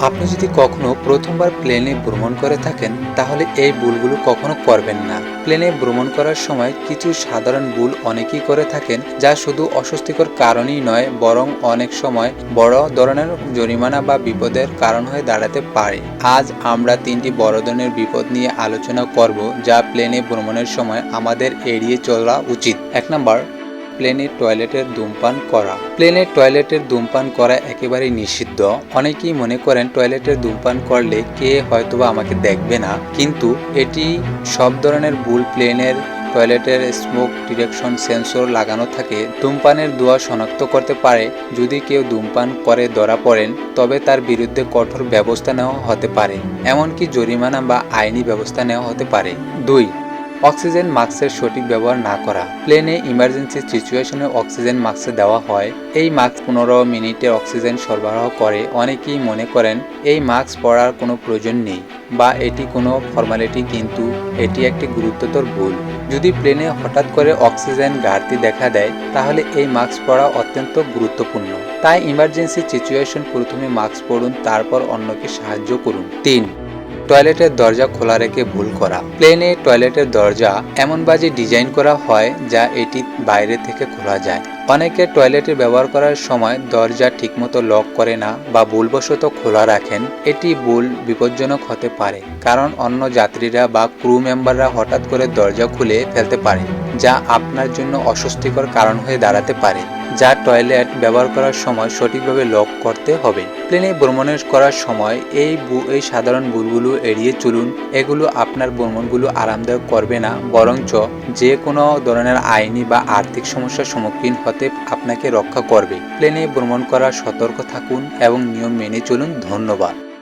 আপনি যদি কখনো প্রথমবার প্লেনে ভ্রমণ করে থাকেন, তাহলে এই ভুলগুলো কখনো করবেন না। প্লেনে ভ্রমণ করার সময় কিছু সাধারণ ভুল অনেকেই করে থাকেন, যা শুধু অস্বস্তিকর কারণেই নয়, বরং অনেক সময় বড় ধরনের জরিমানা বা বিপদের কারণ হয়ে দাঁড়াতে পারে। আজ আমরা তিনটি বড় ধরনের বিপদ নিয়ে আলোচনা করব, যা প্লেনে ভ্রমণের সময় আমাদের এড়িয়ে চলা উচিত। এক নম্বর প্লেনে টয়লেটের ধূমপান করা। প্লেনে টয়লেটের ধূমপান করা একেবারেই নিষিদ্ধ। অনেকেই মনে করেন টয়লেটের ধূমপান করলে কে হয়তোবা আমাকে দেখবে না। কিন্তু এটি সব ধরনের ভুল প্লেনের টয়লেটের স্মোক ডিরেকশন সেন্সর লাগানো থাকে। ধূমপানের দোয়া শনাক্ত করতে পারে। যদি কেউ ধূমপান করে ধরা পড়েন, তবে তার বিরুদ্ধে কঠোর ব্যবস্থা নেওয়া হতে পারে। এমনকি জরিমানা বা আইনি ব্যবস্থা নেওয়া হতে পারে। দুই অক্সিজেন মাস্কের সঠিক ব্যবহার না করা। প্লেনে ইমার্জেন্সি সিচুয়েশনে অক্সিজেন মাস্ক দেওয়া হয়। এই মাস্ক পনেরো মিনিটে অক্সিজেন সরবরাহ করে। অনেকেই মনে করেন, এই মাস্ক পরার কোনো প্রয়োজন নেই বা এটি কোনো ফর্মালিটি, কিন্তু এটি একটি গুরুত্বতর ভুল। যদি প্লেনে হঠাৎ করে অক্সিজেন ঘাটতি দেখা দেয়, তাহলে এই মাস্ক পরা অত্যন্ত গুরুত্বপূর্ণ। তাই ইমার্জেন্সি সিচুয়েশন প্রথমে মাস্ক পরুন, তারপর অন্যকে সাহায্য করুন। তিন টয়লেটের দরজা খোলা রেখে ভুল করা। প্লেনে টয়লেটের দরজা এমন বাজে ডিজাইন করা হয় যা এটি বাইরে থেকে খোলা যায়। অনেকে টয়লেটে ব্যবহার করার সময় দরজা ঠিকমতো লক করে না বা ভুলবশত খোলা রাখেন। এটি ভুল, বিপজ্জনক হতে পারে, কারণ অন্য যাত্রীরা বা ক্রু মেম্বাররা হঠাৎ করে দরজা খুলে ফেলতে পারে, যা আপনার জন্য অস্বস্তিকর কারণ হয়ে দাঁড়াতে পারে। যা টয়লেট ব্যবহার করার সময় সঠিকভাবে লক করতে হবে। প্লেনে ভ্রমণের করার সময় এই এই সাধারণ ভুলগুলো এড়িয়ে চলুন। এগুলো আপনার ভ্রমণগুলো আরামদায়ক করবে না। বরঞ্চ যে কোনো ধরনের আইনি বা আর্থিক সমস্যার সম্মুখীন হতে আপনাকে রক্ষা করবে। প্লেনে ভ্রমণ করার সতর্ক থাকুন এবং নিয়ম মেনে চলুন। ধন্যবাদ।